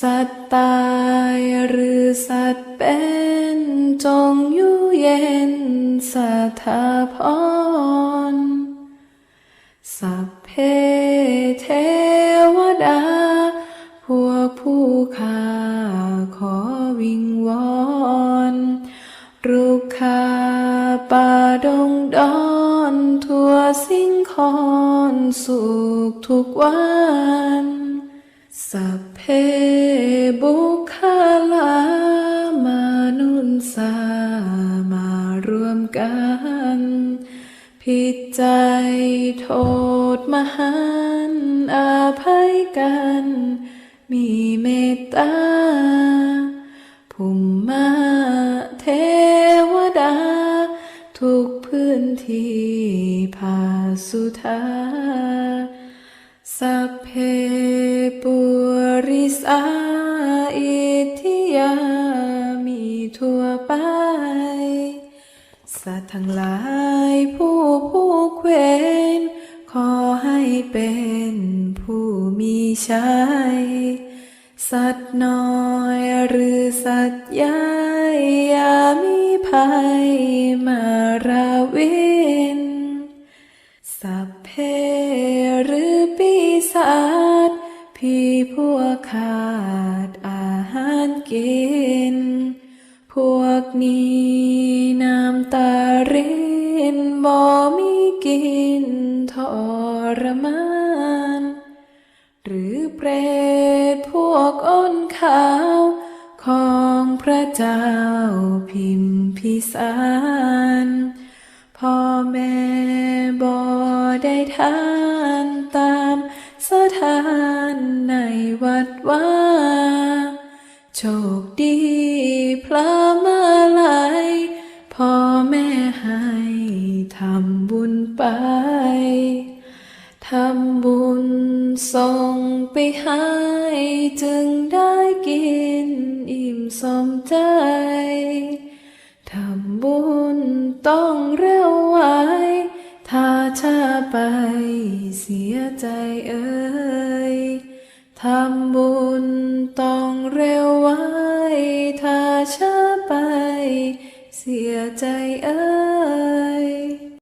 สัตตายหรือสัตเป็นจงอยู่เย็นสถาพรสัพเพเทวดา พวกผู้ข้าขอวิงวอนรุกขาป่าดงดอนทั่วสิ่งคอนสุขทุกวัน สัพเพบุคคลามนุนสามารวมกัน ผิดใจโทษมหันต์อาภัยกัน มีเมตตาภุมมาเทวดา ทุกพื้นที่ภาสุธาสัพเพ สัตว์ทั้งหลายผู้ผู้เควรขอให้เป็นผู้มีชัยสัตว์น้อยหรือสัตว์ใหญ่อย่ามีภัยมาราวินสัพเพหรือปีศาจพี่พวกขาดอาหารกิน วกนี้น้ำตารินบ่มีกินทรมาน หรือเปรตพวกอ้นขาวของพระเจ้าพิมพิสารพ่อแม่บ่ได้ทานตามสถานในวัดวา โชคดีพระมาลัยพ่อแม่ให้ทำบุญไป ทำบุญส่งไปให้จึงได้กินอิ่มสมใจ ทำบุญต้องเร็วไวถ้าช้าไปเสียใจเอ่ย ทำบุญต้องเร็วไวถ้าช้าไป เสียใจเอ้ย